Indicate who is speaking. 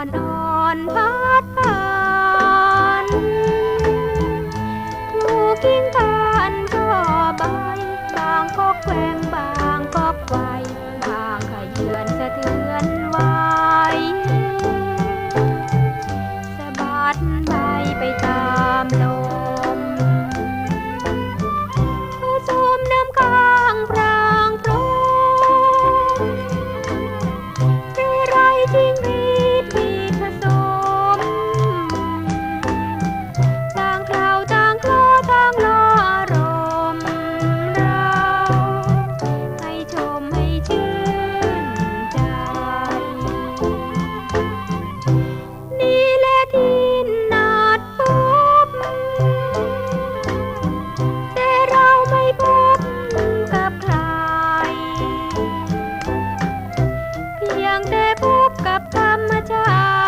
Speaker 1: อนอ่อนพัดผ่านลูกกิ้งก่า กับธรรมชา